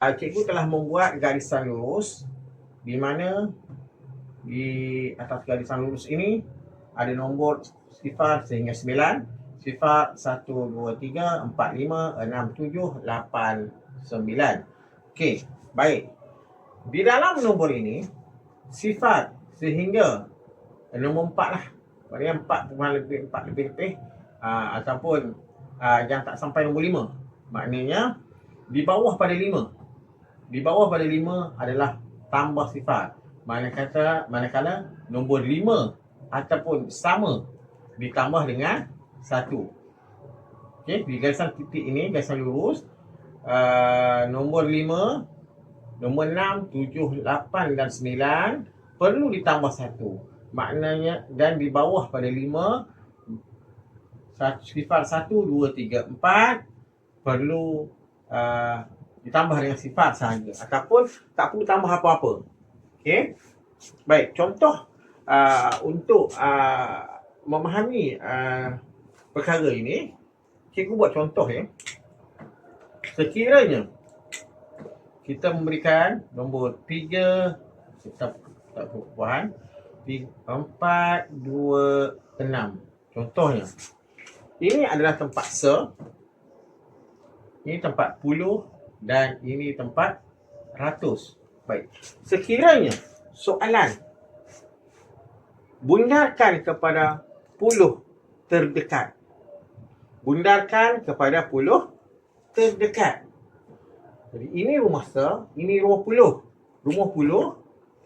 uh, cikgu telah membuat garisan lurus di mana di atas garisan lurus ini ada nombor sifar sehingga 9 sifar 1, 2, 3, 4, 5, 6, 7, 8, 9 Okey, baik. Di dalam nombor ini sifat sehingga nombor 4 lah. Maknanya 4 kurang lebih 4 lebih lebih uh, ataupun uh, yang tak sampai nombor 5 maknanya di bawah pada 5 di bawah pada 5 adalah tambah sifat. Mana kata manakala nombor 5 ataupun sama ditambah dengan 1. Okey, di garisan titik ini garisan lurus uh, nombor 5 nombor 6, 7, 8 dan 9 perlu ditambah 1. Maknanya dan di bawah pada 5 sifat 1, 2, 3, 4 perlu uh, ditambah dengan sifat sahaja ataupun tak perlu tambah apa-apa. Okey. Baik, contoh uh, untuk uh, memahami uh, perkara ini, cikgu buat contoh ya. Sekiranya kita memberikan nombor 3 kita tak perempuan 4 2 6. Contohnya ini adalah tempat se ini tempat puluh dan ini tempat ratus. Baik. Sekiranya soalan bundarkan kepada puluh terdekat. Bundarkan kepada puluh terdekat. Jadi ini rumah se, ini rumah puluh. Rumah puluh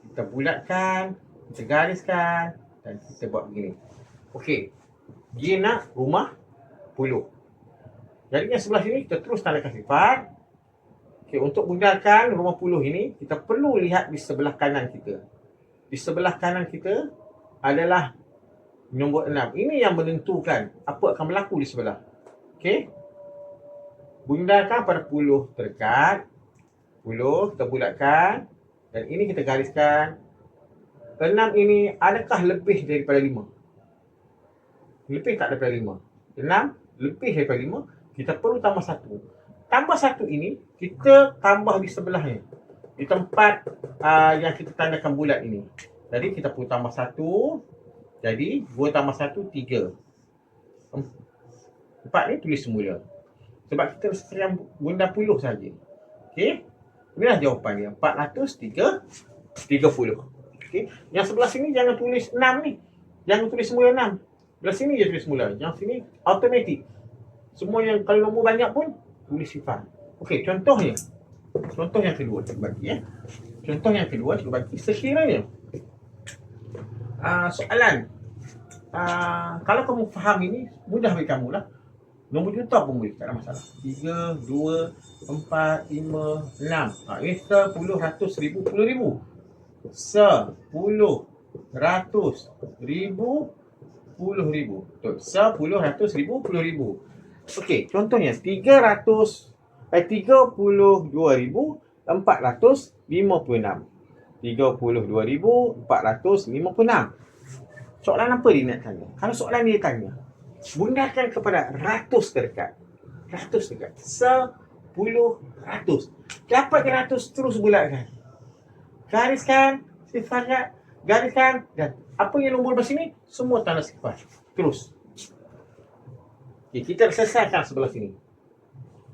kita bulatkan, kita gariskan dan kita buat begini. Okey. Dia nak rumah puluh. Jadi yang sebelah sini kita terus tandakan sifat Okay, untuk menggunakan rumah puluh ini, kita perlu lihat di sebelah kanan kita. Di sebelah kanan kita adalah nombor enam. Ini yang menentukan apa akan berlaku di sebelah. Okey. Bundarkan pada puluh terdekat. Puluh kita bulatkan. Dan ini kita gariskan. Enam ini adakah lebih daripada lima? Lebih tak daripada lima? Enam lebih daripada lima. Kita perlu tambah satu tambah satu ini kita tambah di sebelahnya. Di tempat uh, yang kita tandakan bulat ini. Jadi kita perlu tambah satu. Jadi dua tambah satu tiga. Empat ni tulis semula. Sebab kita sayang bunda puluh saja okey? Inilah jawapan dia. Empat ratus tiga tiga puluh. Okey? Yang sebelah sini jangan tulis enam ni. Jangan tulis semula enam. Belah sini je tulis semula. Yang sini automatik. Semua yang kalau nombor banyak pun tulis sifat. Okey, contohnya. Contoh yang kedua cikgu bagi ya. Contoh yang kedua cikgu bagi sekiranya uh, soalan uh, kalau kamu faham ini mudah bagi kamu lah. Nombor juta pun boleh, tak ada masalah. 3, 2, 4, 5, 6. Ha, ini 10, 100, 1000, 10 ribu. 10, 100, 1000, 10 ribu. Betul. 10, 100, 1000, 10 ribu. Okey, contohnya 300 eh 32,456. 32,456. Soalan apa dia nak tanya? Kalau soalan dia tanya, bundarkan kepada ratus terdekat. Ratus terdekat. Sepuluh ratus. Dapat ratus terus bulatkan. Gariskan sifat gariskan dan apa yang nombor di sini semua tanda sifat. Terus. Okay, kita selesaikan sebelah sini.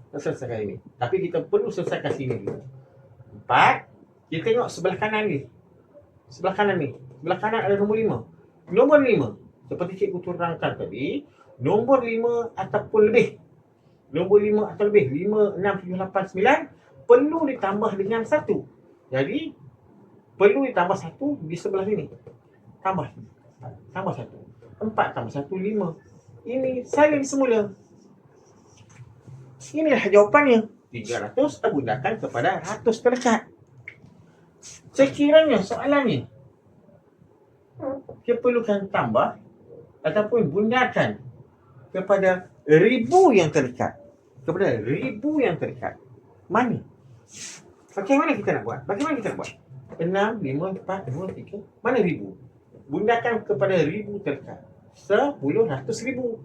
Kita selesaikan ini. Tapi kita perlu selesaikan sini. Empat. Kita tengok sebelah kanan ni. Sebelah kanan ni. Sebelah kanan ada nombor lima. Nombor lima. Seperti cikgu terangkan tadi. Nombor lima ataupun lebih. Nombor lima atau lebih. Lima, enam, tujuh, lapan, sembilan. Perlu ditambah dengan satu. Jadi, perlu ditambah satu di sebelah sini. Tambah. Tambah satu. Empat tambah satu, lima ini salin semula. Inilah jawapannya. 300 gunakan kepada ratus terdekat. Sekiranya soalan ni kita perlukan tambah ataupun bundakan kepada ribu yang terdekat. Kepada ribu yang terdekat. Mana? Bagaimana kita nak buat? Bagaimana kita nak buat? 6, 5, 4, 2, 3. Mana ribu? Bundakan kepada ribu terdekat sepuluh ratus ribu.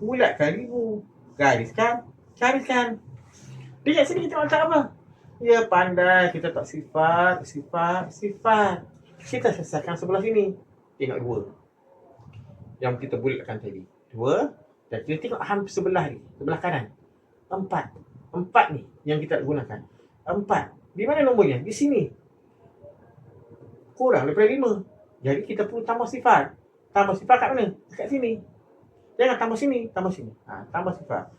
Bulatkan ribu. Gariskan. Gariskan. Dekat sini kita letak apa? Ya pandai kita tak sifat, sifat, sifat. Kita selesaikan sebelah sini. Tengok dua. Yang kita bulatkan tadi. Dua. Dan kita tengok hampir sebelah ni. Sebelah kanan. Empat. Empat ni yang kita nak gunakan. Empat. Di mana nombornya? Di sini. Kurang daripada lima. Jadi kita perlu tambah sifat. Tambah sifat kat mana? Dekat sini. Jangan tambah sini, tambah sini. Ha, tambah sifat.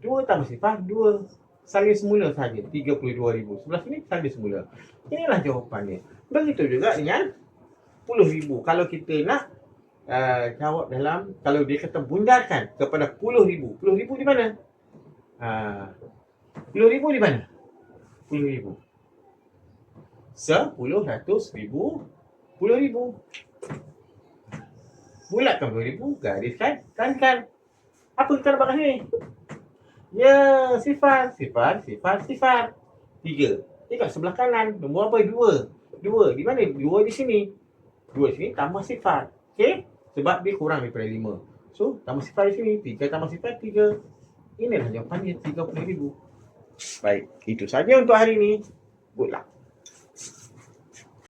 Dua tambah sifat, dua. Salin semula saja, 32,000. Sebelah sini salin semula. Inilah jawapannya. Begitu juga dengan 10,000. Kalau kita nak uh, jawab dalam, kalau dia kata bundarkan kepada 10,000. 10,000 di mana? Uh, 10,000 di mana? 10,000. Sepuluh ratus ribu, puluh ribu. Bulatkan puluh ribu, gariskan, kan Apa kita nak sini? Ya, sifar, sifar, sifar, sifar. Tiga. Tengok sebelah kanan. Nombor apa? Dua. Dua. Di mana? Dua di sini. Dua di sini tambah sifar. Okey? Sebab dia kurang daripada lima. So, tambah sifar di sini. Tiga tambah sifar, tiga. Inilah jawapannya, tiga puluh ribu. Baik, itu saja untuk hari ini. Good luck.